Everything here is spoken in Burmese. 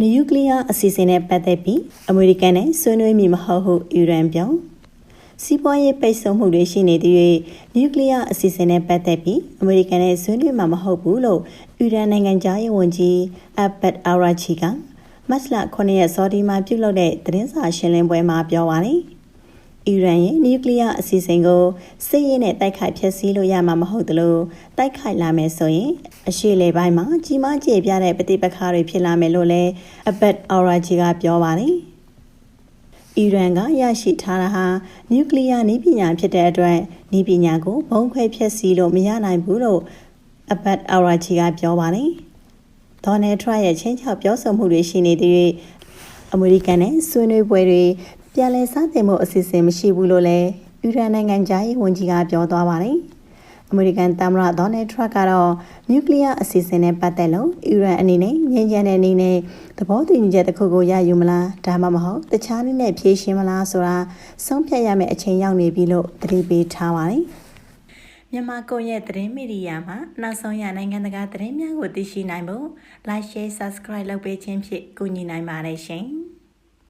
နျူကလ িয়ার အစီအစဉ်နဲ့ပတ်သက်ပြီးအမေရိကန်နဲ့ဆွေးနွေးမိမဟုတ်ဟုအီရန်ပြောစီးပွားရေးပိတ်ဆို့မှုတွေရှိနေသည့်နျူကလ িয়ার အစီအစဉ်နဲ့ပတ်သက်ပြီးအမေရိကန်နဲ့ဆွေးနွေးမှာမဟုတ်ဘူးလို့အီရန်နိုင်ငံသားရေးဝန်ကြီးအဘတ်အာရာချီကမတ်လ9ရက်စောဒီမှာပြုလုပ်တဲ့သတင်းစာရှင်းလင်းပွဲမှာပြောပါတယ်။ အီရန်ရဲ့နျူကလ িয়ার အစီအစဉ်ကိုစစ်ရေးနဲ့တိုက်ခိုက်ဖျက်ဆီးလို့ရမှာမဟုတ်သလိုတိုက်ခိုက်လာမယ်ဆိုရင်အရှေ့လေပိုင်းမှာကြီးမားကျယ်ပြန့်တဲ့ပဋိပက္ခတွေဖြစ်လာမယ်လို့လည်းအဘတ်အော်ရာဂျီကပြောပါတယ်။အီရန်ကရရှိထားတာဟာနျူကလ িয়ার နည်းပညာဖြစ်တဲ့အတွက်နည်းပညာကိုဘုံခွဲဖျက်ဆီးလို့မရနိုင်ဘူးလို့အဘတ်အော်ရာဂျီကပြောပါတယ်။ဒေါ်နယ်ထရန့်ရဲ့ချင်းချောက်ပြောဆိုမှုတွေရှိနေတဲ့အမေရိကန်နဲ့ဆွေးနွေးပွဲတွေ ပြန်လည်စတင်မှုအစီအစဉ်မရှိဘူးလို့လည်းအီရန်နိုင်ငံသားရေးဝန်ကြီးကပြောသွားပါတယ်။အမေရိကန်သမ္မတဒေါ်နယ်ထရန့်ကတော့နျူကလ িয়ার အစီအစဉ်နဲ့ပတ်သက်လို့အီရန်အနေနဲ့ငြင်းချမ်းတဲ့အနေနဲ့သဘောတူညီချက်တစ်ခုကိုရယူမလားဒါမှမဟုတ်တခြားနည်းနဲ့ဖြေရှင်းမလားဆိုတာဆုံးဖြတ်ရမယ့်အချိန်ရောက်နေပြီလို့သတိပေးထားပါတယ်။မြန်မာကွန်ရက်သတင်းမီဒီယာမှာနောက်ဆုံးရနိုင်ငံတကာသတင်းများကိုသိရှိနိုင်ဖို့ Like Share Subscribe လုပ်ပေးခြင်းဖြင့်ကူညီနိုင်ပါတယ်ရှင်။